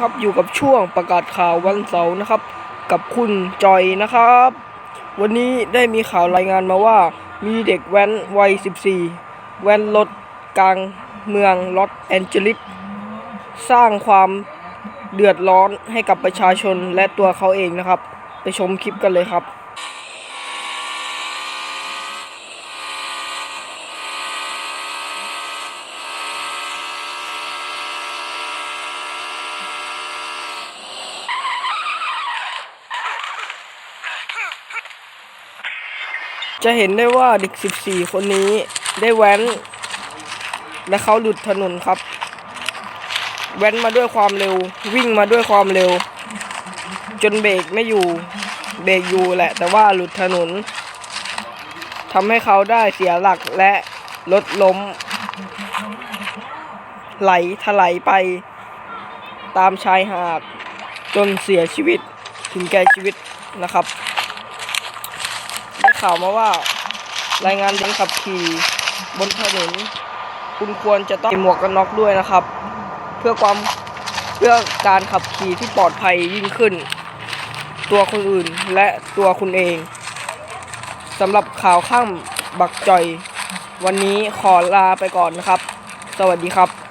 ครับอยู่กับช่วงประกาศข่าววันเสาร์นะครับ กับคุณจอยนะครับ วันนี้ได้มีข่าวรายงานมาว่า มีเด็กแว้นวัย 14 แว้นรถกลางเมืองลอสแอนเจลิสสร้างความเดือดร้อนให้กับประชาชนและตัวเขาเองนะครับ ไปชมคลิปกันเลยครับ จะเห็นได้ว่าเด็ก 14 คนนี้ได้แว้น และเขาหลุดถนนครับ แว้นมาด้วยความเร็ว วิ่งมาด้วยความเร็ว จนเบรกไม่อยู่เบรกอยู่แหละ แต่ว่าหลุดถนนทำให้เขาได้เสียหลักและรถล้ม ไหลถลายไป ตามชายหาดจนเสียชีวิตถึงแก่ชีวิตนะครับ ข่าวมาว่า รายงานเด็กขับขี่บนถนนคุณควรจะต้องใส่หมวกกันน็อกด้วยนะครับ เพื่อความเพื่อการขับขี่ที่ปลอดภัยยิ่งขึ้น ตัวคนอื่นและตัวคุณเองสำหรับข่าวข้ามบักจ่อย วันนี้ขอลาไปก่อนนะครับ สวัสดีครับ